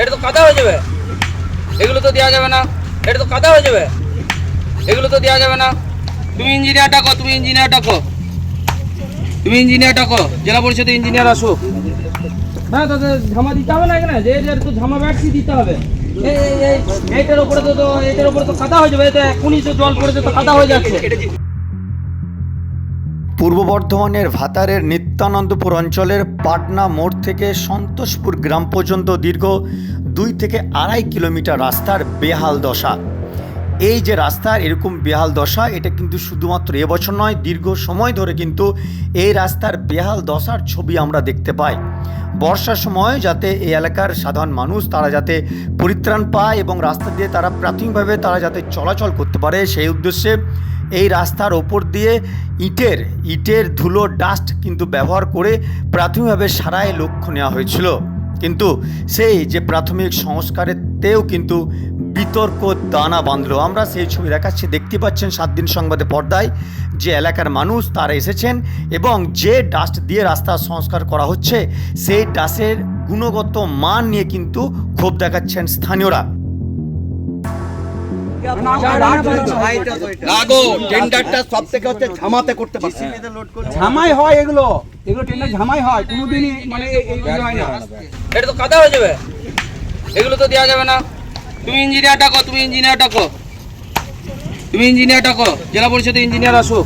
এটা তো কাদা হয়ে যাবে। এগুলো তো দেওয়া যাবে না। এটা তো কাদা হয়ে যাবে। এগুলো তো দেওয়া যাবে না। তুমি ইঞ্জিনিয়ার ডাকো, তুমি ইঞ্জিনিয়ার ডাকো। তুমি ইঞ্জিনিয়ার ডাকো। জেলা পরিষদে ইঞ্জিনিয়ার আসো হ্যাঁ তাদের ঝামা দিতে হবে না এখানে? যে এর তো ঝামা ব্যাটসি দিতে হবে। এই এই এই, এইটার উপরে তো তো, এইটার উপরে তো কাদা হয়ে যাবে। এটা এখনই তো জল পড়েছে, তো কাদা হয়ে যাচ্ছে। পূর্ব বর্ধমানের ভাতারের নিত্যানন্দপুর অঞ্চলের পাটনা মোড় থেকে সন্তোষপুর গ্রাম পর্যন্ত দীর্ঘ দুই থেকে আড়াই কিলোমিটার রাস্তার বেহাল দশা। এই যে রাস্তার এরকম বেহাল দশা, এটা কিন্তু শুধুমাত্র এবছর নয়, দীর্ঘ সময় ধরে কিন্তু এই রাস্তার বেহাল দশার ছবি আমরা দেখতে পাই। বর্ষার সময় যাতে এই এলাকার সাধারণ মানুষ, তারা যাতে পরিত্রাণ পায় এবং রাস্তা দিয়ে তারা প্রাথমিকভাবে তারা যাতে চলাচল করতে পারে, সেই উদ্দেশ্যে এই রাস্তার ওপর দিয়ে ইটের ইটের ধুলো ডাস্ট কিন্তু ব্যবহার করে প্রাথমিকভাবে সারাই লক্ষ্য নেওয়া হয়েছিল। কিন্তু সেই যে প্রাথমিক সংস্কারেতেও কিন্তু বিতর্ক, দানা বাঁধলো। আমরা সেই ছবি দেখাচ্ছি। দেখতে পাচ্ছেন সাত দিন সংবাদে পর্দায় যে এলাকার মানুষ তারা এসেছেন এবং যে ডাস্ট দিয়ে রাস্তা সংস্কার করা হচ্ছে, সেই ডাস্টের গুণগত মান নিয়ে কিন্তু ক্ষোভ দেখাচ্ছেন স্থানীয়রা। লাগো টেন্ডারটা সব থেকে হচ্ছে ঝামাতে করতে পারছি। ঝামাই হয় এগুলো। এগুলো টেন্ডার ঝামাই হয় কোনোদিনই মানে হয় না। এটা তো কাদা হয়ে যাবে। এগুলো তো দেওয়া যাবে না। তুমি ইঞ্জিনিয়ার ডাকো তুমি ইঞ্জিনিয়ার ডাকো তুমি ইঞ্জিনিয়ার ডাকো জেলা পরিষদে ইঞ্জিনিয়ার আসো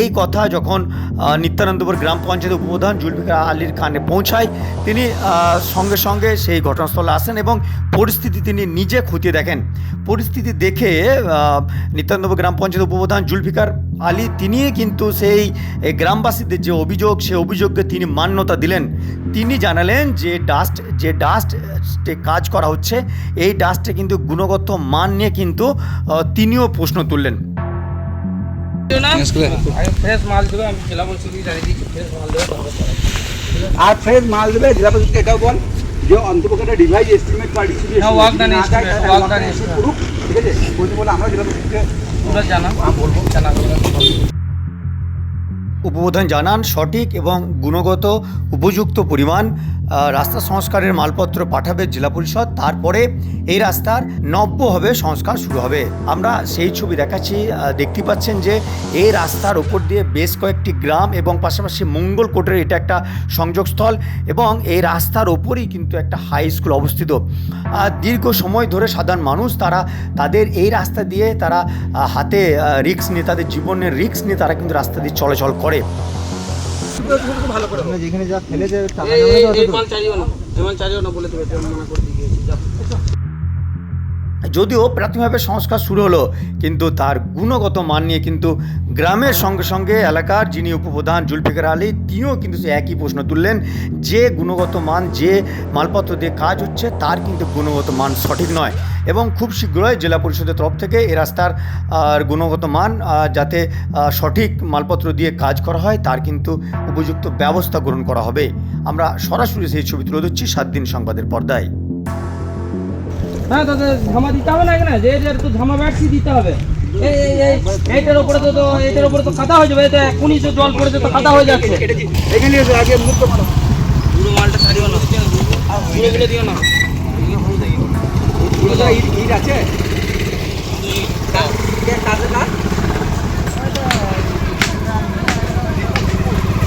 এই কথা যখন নিত্যানন্দপুর গ্রাম পঞ্চায়েত উপপ্রধান জুলফিকার আলীর কানে পৌঁছায়, তিনি সঙ্গে সঙ্গে সেই ঘটনাস্থলে আসেন এবং পরিস্থিতি তিনি নিজে খতিয়ে দেখেন। পরিস্থিতি দেখে নিত্যানন্দপুর গ্রাম পঞ্চায়েত উপপ্রধান জুলফিকার আলী তিনি কিন্তু সেই গ্রামবাসীদের যে অভিযোগ সেই অভিযোগকে তিনি মান্যতা দিলেন। তিনি জানালেন যে ডাস্ট যে ডাস্ট কাজ করা হচ্ছে, এই ডাস্টে কিন্তু গুণগত মান নিয়ে কিন্তু তিনিও প্রশ্ন তুললেন। আর ফ্রেশ মাল দেবে জেলা পরিষদকে এটাও বল যে অন্তপক্ষে একটা ডিভাইস এস্টিমেট বা হ্যাঁ. ঠিক আছে? বলতে বলে আমরা জেলা পরিষদকে জানা। বলব জানা। উপপ্রধান জানান সঠিক এবং গুণগত উপযুক্ত পরিমাণ রাস্তা সংস্কারের মালপত্র পাঠাবে জেলা পরিষদ, তারপরে এই রাস্তার নব্যভাবে সংস্কার শুরু হবে। আমরা সেই ছবি দেখাচ্ছি দেখতে পাচ্ছেন যে এই রাস্তার উপর দিয়ে বেশ কয়েকটি গ্রাম এবং পাশাপাশি মঙ্গলকোটের এটা একটা সংযোগস্থল এবং এই রাস্তার ওপরই কিন্তু একটা হাই স্কুল অবস্থিত। দীর্ঘ সময় ধরে সাধারণ মানুষ তারা তাদের এই রাস্তা দিয়ে তারা হাতে রিক্স নিয়ে, তাদের জীবনের রিক্স নিয়ে তারা কিন্তু রাস্তা দিয়ে চলাচল করে। যেখানে যা ফেলেছে এই এই- এই মাল চালিও না মাল চালিও না বলে দেবে মনে করে দিয়ে গেছি যদিও প্রাথমিকভাবে সংস্কার শুরু হলো কিন্তু তার গুণগত মান নিয়ে কিন্তু গ্রামের সঙ্গে সঙ্গে এলাকার যিনি উপপ্রধান জুলফিকার আলী তিনিও কিন্তু সে একই প্রশ্ন তুললেন যে গুণগত মান যে মালপত্র দিয়ে কাজ হচ্ছে তার কিন্তু গুণগত মান সঠিক নয়। এবং খুব শীঘ্রই জেলা পরিষদের তরফ থেকে এই রাস্তার গুণগত মান যাতে সঠিক মালপত্র দিয়ে কাজ করা হয় তার কিন্তু উপযুক্ত ব্যবস্থা গ্রহণ করা হবে। আমরা সরাসরি সেই ছবি তুলে ধরছি সাত দিন সংবাদের পর্দায়। হ্যাঁ তাদের ঝামা দিতে হবে না এখানে? যে এর তো ঝামা ব্যাটসি দিতে হবে। এই এই এই এইটার উপরে তো তো এইটার উপরে তো কাদা হয়ে যাবে। এটা এখনই তো জল পড়েছে তো কাদা হয়ে যাচ্ছে। এখানে আগে মুক্ত করো। পুরো মালটা ছাড়িও না। পুরো দিও না। পুরো ইট আছে?